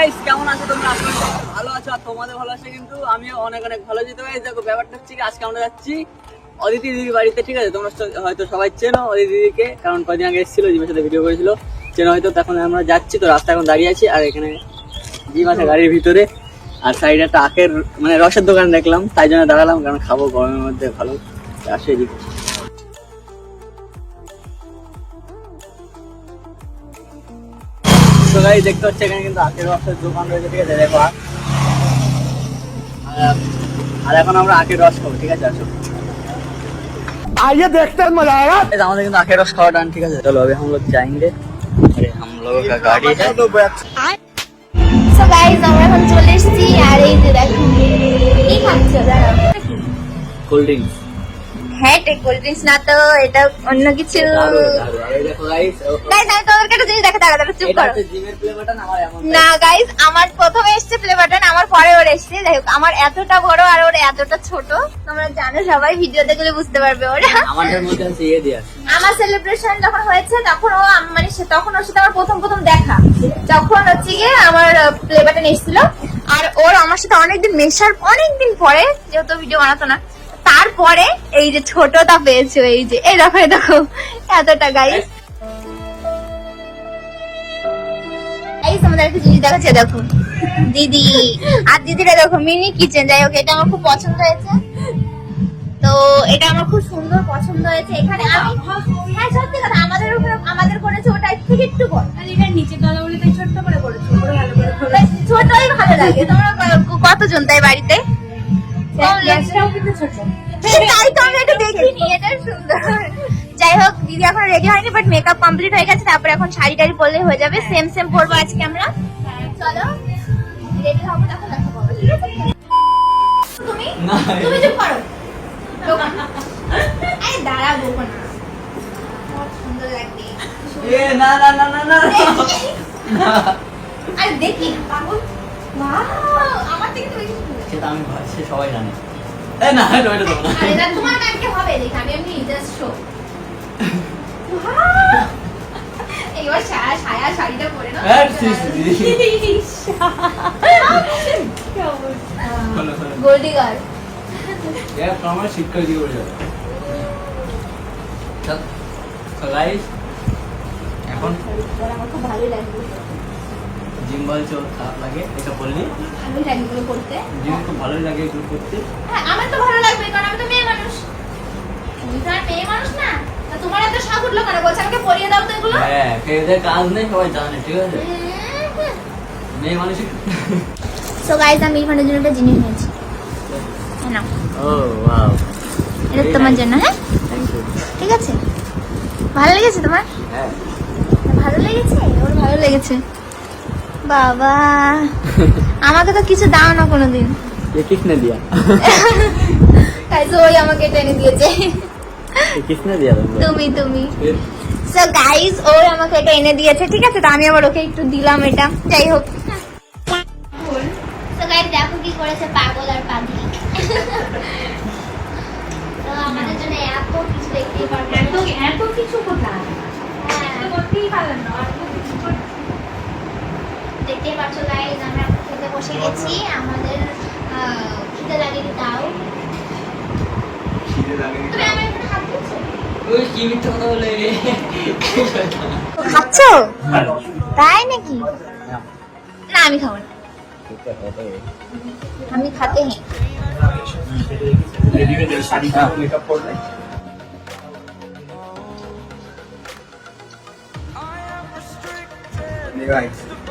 Guys কেমন আছো তোমরা? ভালো আছো আর তোমাদের ভালো আছে কিন্তু আমিও অনেক অনেক ভালো আছি। তো গাইস দেখো, ব্যাপারটা হচ্ছে কি, আজকে আমরা যাচ্ছি অদিতি দিদির বাড়িতে, ঠিক আছে? তোমরা হয়তো সবাই চেনো অদিতি দিদিকে, কারণ কদিন আগে এসেছিল, জিমের সাথে ভিডিও করেছিল। চেনো হয়তো তখন আমরা যাচ্ছি, তো রাস্তা এখন দাঁড়িয়ে আছি, আর এখানে জিম আছে গাড়ির ভিতরে। আর সাইডে একটা আখের মানে রসের দোকান দেখলাম, তাই জন্য দাঁড়ালাম, কারণ খাব গরমের মধ্যে, ভালো। আসে গাড়ি দেখতে হচ্ছে এখানে কিন্তু আখের রসের দোকান রয়েছে ঠিক আছে দেখো আখ। আর- আর এখন আমরা আখের রস খাবো ঠিক আছে আসো आइए देखते हैं मजा आएगा गाइस, আমাদের কিন্তু আখের রস খাওয়া ডান ঠিক আছে চলো अभी हम लोग जाएंगे अरे हम लोगों का गाड़ी है সো গাইজ আমরা এখন চলে এসেছি আর এই যে দেখো কি খাচ্ছ দাঁড়াও কোল্ড ড্রিঙ্কস হ্যাঁ এটা কোল্ড ড্রিঙ্কস না তো এটা অন্য কিছু। গাইস আমি তোমাদেরকে একটা জিনিস দেখা দাঁড়া দাঁড়া চুপ করো। হচ্ছে জিমের প্লে বাটন আমার না গাইজ আমার প্রথমে এসছে প্লে বাটন আমার পরে ওর এসছে। যাই হোক আমার এতটা বড় আর ওর এতটা ছোট তোমরা জানো সবাই ভিডিও দেখলে বুঝতে পারবে ওরা। ইয়ে আমার সেলিব্রেশন যখন হয়েছে তখন ও মানে তখন ওর সাথে আমার প্রথম প্রথম দেখা। তখন হচ্ছে গিয়ে আমার প্লে বাটন এসেছিল। আর ওর আমার সাথে অনেকদিন মেশার অনেকদিন পরে যেহেতু ভিডিও বানাতো না তারপরে এই যে ছোটটা পেয়েছ এই যে এই দেখো এই দেখো এতটা গাইস এই তোমাদের একটা জিনিস দেখাচ্ছে দেখো। দিদি আর দিদিরা দেখো মিনি কিচেন যাই হোক এটা আমার খুব পছন্দ হয়েছে। তো এটা আমার খুব সুন্দর পছন্দ হয়েছে। এখানে আমি হ্যাঁ সত্যি কথা আমাদের উপরে আমাদের করেছে ওটা থেকে একটু বড়। এটা নিচে তলা বলে তাই ছোট্ট করে করেছ পুরো ভালো করে খোলা ছোটই ভালো লাগে। তোমরা কতজন তাই বাড়িতে? কম লোক? কিন্তু ছোট। তাই তো আমি এটা দেখিনি এটা সুন্দর। যাই হোক দিদি এখন রেডি হয়নি বাট মেকআপ কমপ্লিট হয়ে গেছে তারপরে এখন শাড়ি টাড়ি পরলেই হয়ে যাবে। সেম সেম পরবো আজকে আমরা। চলো রেডি হব তখন দেখা পাবো ঠিক আছে? তুমি? তুমি চুপ করো। দোকান আরে দাঁড়াবো না। সুন্দর লাগবে এ না না না না না। আরে দেখি পাগল। Wow, আমার থেকে তো বেশি সুন্দর। সেটা আমি সবাই জানে। এ না এটা ওইটা দেবো না। আরে তোমার কালকে হবে দেখ আমি এমনি জাস্ট শো এবার সায়া সায়া শাড়িটা পরে না? সি, সি, সি। খোলো, খোলো। গোল্ডি গার্ল এ আমার শিক্ষক দিয়ে বলে যাবে গাইস এখন আমার খুব ভালোই লাগবে জিম বলছে খারাপ লাগে এটা বললি? ভালোই লাগবে এগুলো করতে। জিম খুব ভালোই লাগে এগুলো করতে। হ্যাঁ আমার তো ভালো লাগবে কারণ আমি তো মেয়ে মানুষ। তুমি তো আর মেয়ে মানুষ না। তোমার এত শখ উঠল কেন? বলছে আমাকে পরিয়ে দাও তো এগুলো। হ্যাঁ কাজ নেই সবাই জানে ঠিক আছে? মেয়ে মানুষের সো গাইস আমি ইরফানের জন্য একটা জিনিস নিয়েছি না ও ওয়াও এটা তোমার জন্য হ্যাঁ? ঠিক আছে? ভালো লেগেছে তোমার? হ্যাঁ। ভালো লেগেছে? ওর ভালো লেগেছে। বাবা আমাকে তো কিছু দাও না কোনোদিন ये किसने दिया তাই তো ওই আমাকে টেনে দিয়েছে ये किसने दिया तुमको তুমি তুমি फिर সো গাইস ওই আমাকে এটা এনে দিয়েছে ঠিক আছে তো আমি আবার ওকে একটু দিলাম এটা যাই হোক সো গাইস দেখো কি করেছে পাগল আর পাগলি তো আমাদের জন্য এত কিছু দেখতেই পারবে এত এত কিছু কোথায় হ্যাঁ, তো করতেই পারলাম না এত কিছু করে- দেখতেই পাচ্ছ গাইস আমরা খেতে বসে গেছি। আমাদের খিদে লাগেনি তাও। খাচ্ছ? তাই নাকি? না আমি খাব না। আমি খাতে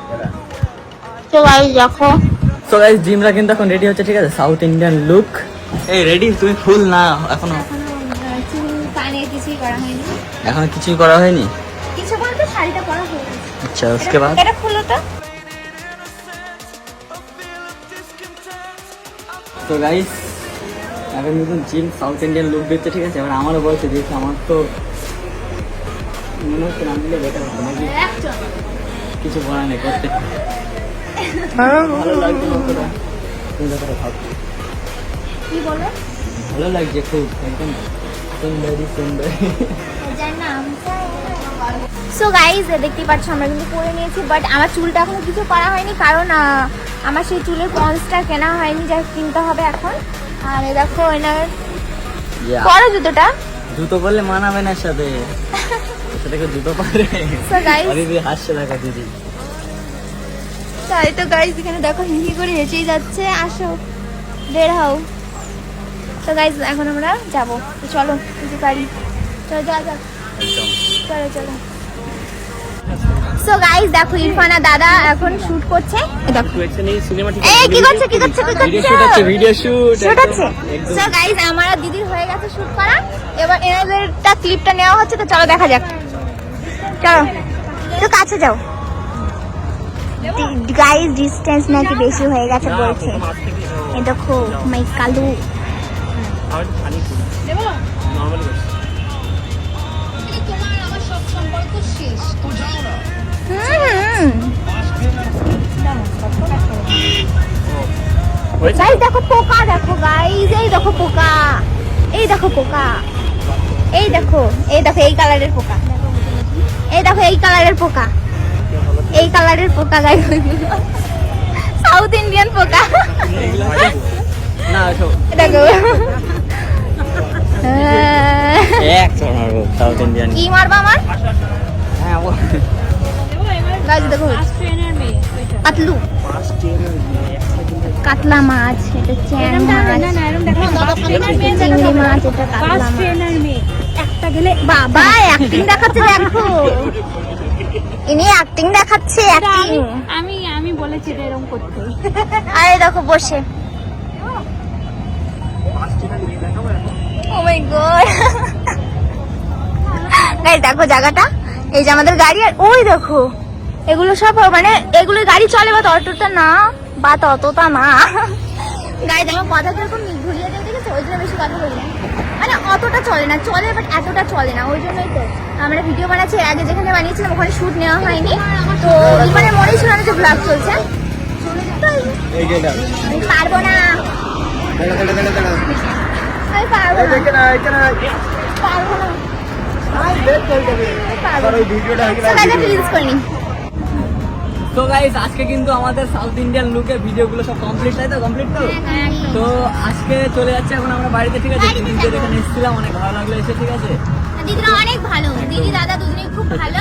হ্যাঁ। তো গাইস দেখো তো গাইস জিমরা কিন্তু এখন রেডি হচ্ছে ঠিক আছে সাউথ ইন্ডিয়ান লুক এই রেডি তুমি ফুল না এখনো চুল কানে কিছুই করা হয়নি এখনো কিছুই করা হয়নি কিছু বলতে শাড়িটা পরা হয়ে গেছে আচ্ছা उसके बाद এটা খুলো তো তো গাইস এখন নতুন জিম সাউথ ইন্ডিয়ান লুক দিচ্ছে ঠিক আছে এবার আমারও বলছে দেখি আমার তো মনে হচ্ছে না দিলে বেটার হতো নাকি একজন কিছু বলা নেই করতে ভালো লাগছে না তুমি যতটা ভাবছ কি বলো ভালো লাগছে খুব একদম সুন্দরী সুন্দরী সো গাইজ দেখতেই পাচ্ছ আমরা কিন্তু করে নিয়েছি বাট আমার চুলটা এখনও কিছু করা হয়নি কারণ আমার সেই চুলের পন্সটা কেনা হয়নি যা কিনতে হবে এখন। আর দেখো এনার জুতোটা। জুতো বললে মানাবে না সাথে। এর জুতো পারে। সো গাইজ দিদি হাসছে দেখো দিদি তাই তো গাইজ এখানে দেখো হিহি করে হেঁটেই যাচ্ছে। আসো বের হও। তো গাইজ এখন আমরা যাব। চলো কিছু গাড়ি। চলো যা যা। চলো চলো। সো গাইজ দেখো ইরফানা দাদা এখন শুট করছে। এই দেখো। এই কি করছে কি করছে কি করছে? শুট আছে ভিডিও শুট শুট আছে সো গাইজ আমার দিদির হয়ে গেছে শুট করা। এবার এনাদেরটা ক্লিপটা নেওয়া হচ্ছে তো চলো দেখা যাক। চলো। তো কাছে যাও। গাইজ ডিস্টেন্স নাকি বেশি হয়ে গেছে বলছে। এই দেখো মাই কালু গাইজ দেখো পোকা দেখো গাইজ এই দেখো পোকা। এই দেখো পোকা। এই দেখো এই দেখো এই কালারের পোকা। এই দেখো এই কালারের পোকা। এই কালারের পোকা গাইজ সাউথ ইন্ডিয়ান পোকা। দেখো এক চড় মারবো সাউথ ইন্ডিয়ান। কি মারবা আমার? হ্যাঁ দেখো। কাতলু কাতলা মাছ এটা চ্যাং মাছ। না না এরম দেখো ট্রেনের মেয়ে চিংড়ি মাছ এটা কাতলা মাছ। একটা গেলে বাবা অ্যাক্টিং দেখাচ্ছে দেখো। ইনি অ্যাক্টিং দেখাচ্ছে অ্যাক্টিং আমি আমি বলেছি এরকম করতে। আরে দেখো বসে। ও মাই গড গাইস দেখো জায়গাটা। এই যে আমাদের গাড়ি আর ওই দেখো এগুলো সব মানে এগুলো গাড়ি চলে বা অটোটা না বা ততটা না। গাড়ি দেখো কথা কীরকম দেখেছ ওই জন্য বেশি কথা বলি না। মানে অতটা চলে না চলে বাট এতটা চলে না ওই জন্যই তো। আমরা ভিডিও বানাচ্ছি আগে যেখানে বানিয়েছিলাম ওখানে শ্যুট নেওয়া হয়নি। তো মানে মনেই ছিল না যে ব্লগ চলছে। পারব না। আমি পারব না। পারব না। করিনি তো গাইস আজকে কিন্তু আমাদের সাউথ ইন্ডিয়ান লুকে ভিডিওগুলো সব কমপ্লিট তাই তো? কমপ্লিট তো? তো আজকে চলে যাচ্ছে এখন আমরা বাড়িতে ঠিক আছে? দিদিদের এখানে এসেছিলাম অনেক ভালো লাগল এসে ঠিক আছে? দিদিরা অনেক ভালো। দিদি দাদা দুজনেই খুব ভালো।